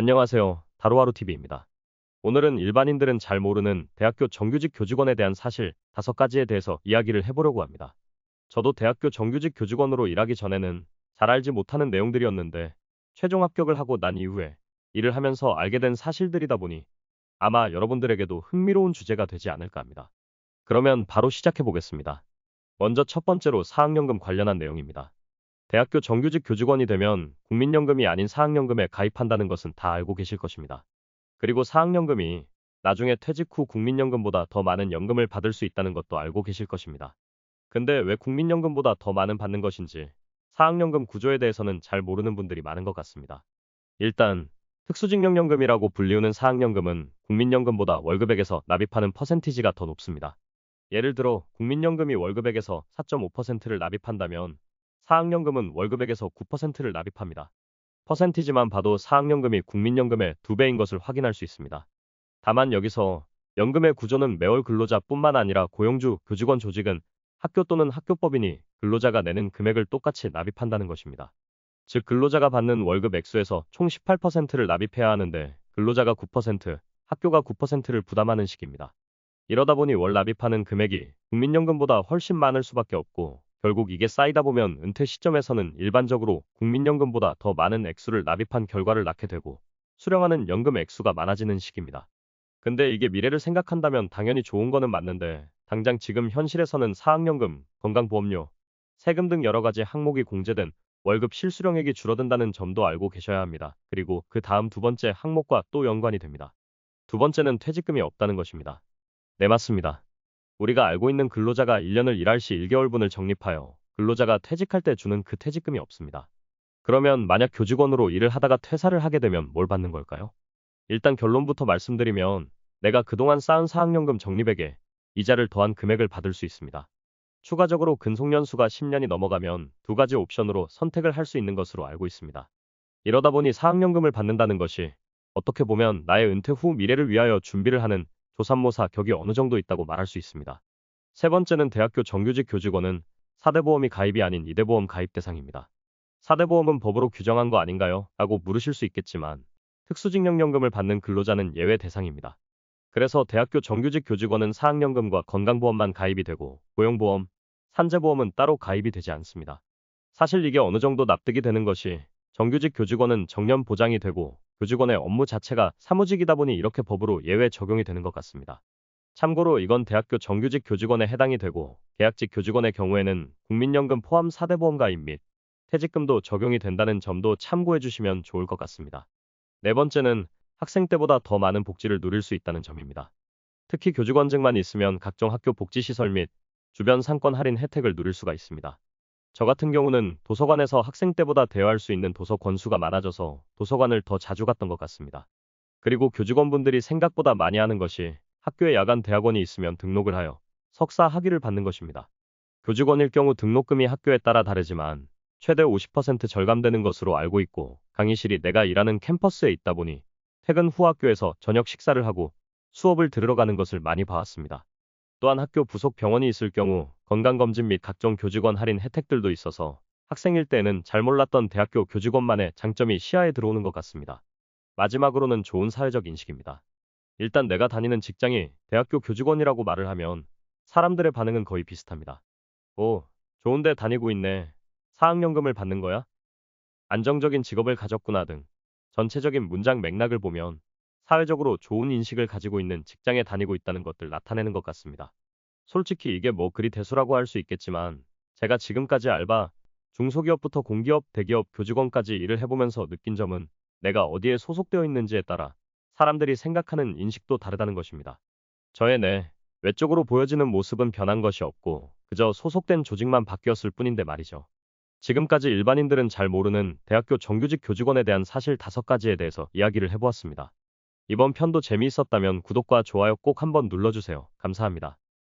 안녕하세요. 다루하루TV입니다. 오늘은 일반인들은 잘 모르는 대학교 정규직 교직원에 대한 사실 5가지에 대해서 이야기를 해보려고 합니다. 저도 대학교 정규직 교직원으로 일하기 전에는 잘 알지 못하는 내용들이었는데 최종 합격을 하고 난 이후에 일을 하면서 알게 된 사실들이다 보니 아마 여러분들에게도 흥미로운 주제가 되지 않을까 합니다. 그러면 바로 시작해 보겠습니다. 먼저 첫 번째로 사학연금 관련한 내용입니다. 대학교 정규직 교직원이 되면 국민연금이 아닌 사학연금에 가입한다는 것은 다 알고 계실 것입니다. 그리고 사학연금이 나중에 퇴직 후 국민연금보다 더 많은 연금을 받을 수 있다는 것도 알고 계실 것입니다. 근데 왜 국민연금보다 더 많은 받는 것인지 사학연금 구조에 대해서는 잘 모르는 분들이 많은 것 같습니다. 일단 특수직령연금이라고 불리우는 사학연금은 국민연금보다 월급액에서 납입하는 퍼센티지가 더 높습니다. 예를 들어 국민연금이 월급액에서 4.5%를 납입한다면 사학연금은 월급액에서 9%를 납입합니다. 퍼센티지만 봐도 사학연금이 국민연금의 2배인 것을 확인할 수 있습니다. 다만 여기서 연금의 구조는 매월 근로자뿐만 아니라 고용주, 교직원 조직은 학교 또는 학교법인이 근로자가 내는 금액을 똑같이 납입한다는 것입니다. 즉 근로자가 받는 월급 액수에서 총 18%를 납입해야 하는데 근로자가 9%, 학교가 9%를 부담하는 식입니다. 이러다 보니 월 납입하는 금액이 국민연금보다 훨씬 많을 수밖에 없고 결국 이게 쌓이다 보면 은퇴 시점에서는 일반적으로 국민연금보다 더 많은 액수를 납입한 결과를 낳게 되고 수령하는 연금 액수가 많아지는 시기입니다. 근데 이게 미래를 생각한다면 당연히 좋은 거는 맞는데 당장 지금 현실에서는 사학연금, 건강보험료, 세금 등 여러 가지 항목이 공제된 월급 실수령액이 줄어든다는 점도 알고 계셔야 합니다. 그리고 그 다음 두 번째 항목과 또 연관이 됩니다. 두 번째는 퇴직금이 없다는 것입니다. 네, 맞습니다. 우리가 알고 있는 근로자가 1년을 일할 시 1개월분을 적립하여 근로자가 퇴직할 때 주는 그 퇴직금이 없습니다. 그러면 만약 교직원으로 일을 하다가 퇴사를 하게 되면 뭘 받는 걸까요? 일단 결론부터 말씀드리면 내가 그동안 쌓은 사학연금 적립액에 이자를 더한 금액을 받을 수 있습니다. 추가적으로 근속연수가 10년이 넘어가면 두 가지 옵션으로 선택을 할 수 있는 것으로 알고 있습니다. 이러다 보니 사학연금을 받는다는 것이 어떻게 보면 나의 은퇴 후 미래를 위하여 준비를 하는 조삼모사 격이 어느 정도 있다고 말할 수 있습니다. 세 번째는 대학교 정규직 교직원은 4대 보험이 가입이 아닌 2대 보험 가입 대상입니다. 4대 보험은 법으로 규정한 거 아닌가요? 라고 물으실 수 있겠지만 특수직령연금을 받는 근로자는 예외 대상입니다. 그래서 대학교 정규직 교직원은 사학연금과 건강보험만 가입이 되고 고용보험, 산재보험은 따로 가입이 되지 않습니다. 사실 이게 어느 정도 납득이 되는 것이 정규직 교직원은 정년 보장이 되고 교직원의 업무 자체가 사무직이다 보니 이렇게 법으로 예외 적용이 되는 것 같습니다. 참고로 이건 대학교 정규직 교직원에 해당이 되고 계약직 교직원의 경우에는 국민연금 포함 4대 보험 가입 및 퇴직금도 적용이 된다는 점도 참고해 주시면 좋을 것 같습니다. 네 번째는 학생 때보다 더 많은 복지를 누릴 수 있다는 점입니다. 특히 교직원증만 있으면 각종 학교 복지시설 및 주변 상권 할인 혜택을 누릴 수가 있습니다. 저 같은 경우는 도서관에서 학생 때보다 대여할 수 있는 도서 권수가 많아져서 도서관을 더 자주 갔던 것 같습니다. 그리고 교직원분들이 생각보다 많이 하는 것이 학교에 야간 대학원이 있으면 등록을 하여 석사 학위를 받는 것입니다. 교직원일 경우 등록금이 학교에 따라 다르지만 최대 50% 절감되는 것으로 알고 있고 강의실이 내가 일하는 캠퍼스에 있다 보니 퇴근 후 학교에서 저녁 식사를 하고 수업을 들으러 가는 것을 많이 봐왔습니다. 또한 학교 부속 병원이 있을 경우 건강검진 및 각종 교직원 할인 혜택들도 있어서 학생일 때는 잘 몰랐던 대학교 교직원만의 장점이 시야에 들어오는 것 같습니다. 마지막으로는 좋은 사회적 인식입니다. 일단 내가 다니는 직장이 대학교 교직원이라고 말을 하면 사람들의 반응은 거의 비슷합니다. 오, 좋은데 다니고 있네. 사학연금을 받는 거야? 안정적인 직업을 가졌구나 등 전체적인 문장 맥락을 보면 사회적으로 좋은 인식을 가지고 있는 직장에 다니고 있다는 것들 나타내는 것 같습니다. 솔직히 이게 뭐 그리 대수라고 할 수 있겠지만 제가 지금까지 알바, 중소기업부터 공기업, 대기업, 교직원까지 일을 해보면서 느낀 점은 내가 어디에 소속되어 있는지에 따라 사람들이 생각하는 인식도 다르다는 것입니다. 저의 내 외적으로 보여지는 모습은 변한 것이 없고 그저 소속된 조직만 바뀌었을 뿐인데 말이죠. 지금까지 일반인들은 잘 모르는 대학교 정규직 교직원에 대한 사실 다섯 가지에 대해서 이야기를 해보았습니다. 이번 편도 재미있었다면 구독과 좋아요 꼭 한번 눌러주세요. 감사합니다.